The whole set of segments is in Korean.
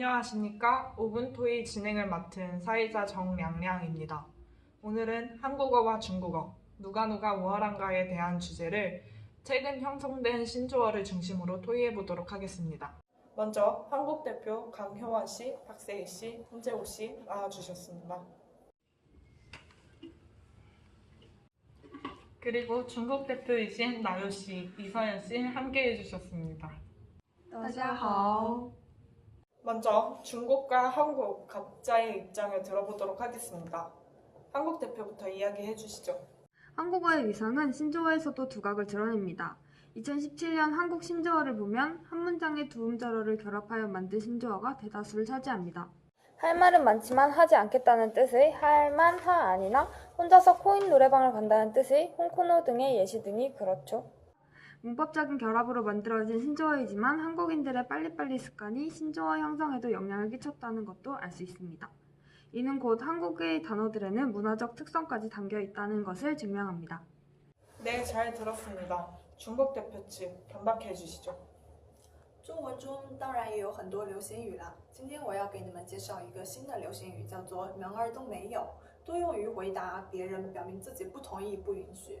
안녕하십니까. 5분 토의 진행을 맡은 사회자 정량량입니다. 오늘은 한국어와 중국어, 누가 누가 우월한가에 대한 주제를 최근 형성된 신조어를 중심으로 토의해 보도록 하겠습니다. 먼저 한국 대표 강효원 씨, 박세희 씨, 홍재호 씨 나와주셨습니다. 그리고 중국 대표이신 나요 씨, 이서연 씨 함께 해주셨습니다. 大家好， 먼저 중국과 한국 각자의 입장을 들어보도록 하겠습니다. 한국 대표부터 이야기해 주시죠. 한국어의 위상은 신조어에서도 두각을 드러냅니다. 2017년 한국 신조어를 보면 한 문장에 두 음절어를 결합하여 만든 신조어가 대다수를 차지합니다. 할 말은 많지만 하지 않겠다는 뜻의 할만 하 아니나 혼자서 코인 노래방을 간다는 뜻의 홍코노 등의 예시 등이 그렇죠. 문법적인 결합으로 만들어진 신조어이지만 한국인들의 빨리빨리 습관이 신조어 형성에도 영향을 끼쳤다는 것도 알 수 있습니다. 이는 곧 한국의 단어들에는 문화적 특성까지 담겨 있다는 것을 증명합니다. 네, 잘 들었습니다. 중국 대표 측 반박해 주시죠.中文中当然也有很多流行语啦。今天我要给你们介绍一个新的流行语，叫做“门儿都没有”，多用于回答别人，表明自己不同意、不允许。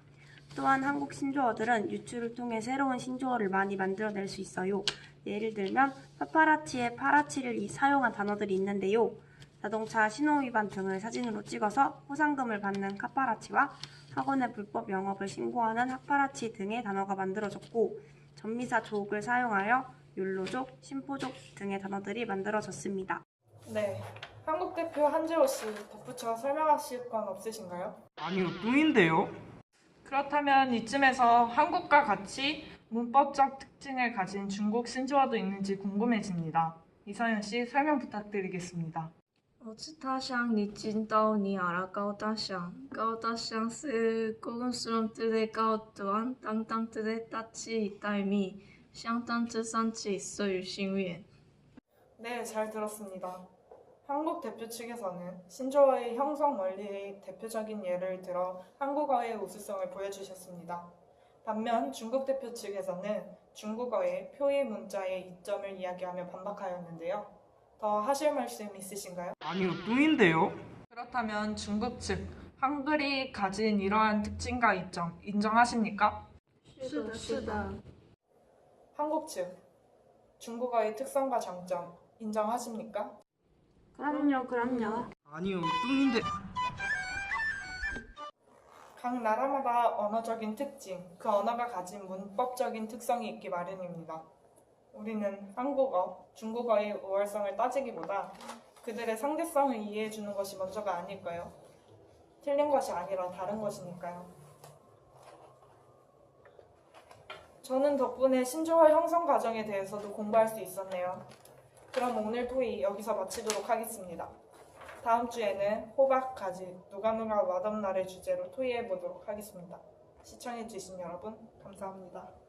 또한 한국 신조어들은 유추를 통해 새로운 신조어를 많이 만들어낼 수 있어요. 예를 들면 파파라치의 파라치를 이- 사용한 단어들이 있는데요. 자동차 신호 위반 등을 사진으로 찍어서 포상금을 받는 카파라치와 학원의 불법 영업을 신고하는 학파라치 등의 단어가 만들어졌고 전미사 조옥을 사용하여 율로족, 심포족 등의 단어들이 만들어졌습니다. 네, 한국 대표 한재호 씨 덧붙여 설명하실 건 없으신가요? 아니요, 뚱인데요? 그렇다면 이쯤에서 한국과 같이 문법적 특징을 가진 중국 신조어도 있는지 궁금해집니다. 이서연 씨 설명 부탁드리겠습니다. 我是他乡你进到你阿拉高大乡，高大乡是고군스러움뜻의가도한땅땅뜻의따치따미相当之山气所于心愿。 네, 잘 들었습니다. 한국 대표 측에서는 신조어의 형성 원리의 대표적인 예를 들어 한국어의 우수성을 보여주셨습니다. 반면 중국 대표 측에서는 중국어의 표의 문자의 이점을 이야기하며 반박하였는데요. 더 하실 말씀 있으신가요? 아니요, 뚱인데요? 그렇다면 중국 측 한글이 가진 이러한 특징과 이점 인정하십니까? 是的，是的。 한국 측 중국어의 특성과 장점 인정하십니까? 그럼요, 그럼요. 아니요, 뚱인데. 각 나라마다 언어적인 특징, 그 언어가 가진 문법적인 특성이 있기 마련입니다. 우리는 한국어, 중국어의 우월성을 따지기보다 그들의 상대성을 이해해주는 것이 먼저가 아닐까요? 틀린 것이 아니라 다른 것이니까요. 저는 덕분에 신조어 형성 과정에 대해서도 공부할 수 있었네요. 그럼 오늘 토의 여기서 마치도록 하겠습니다. 다음 주에는 호박, 가지, 누가 누가 맛없나를 주제로 토의해 보도록 하겠습니다. 시청해주신 여러분, 감사합니다.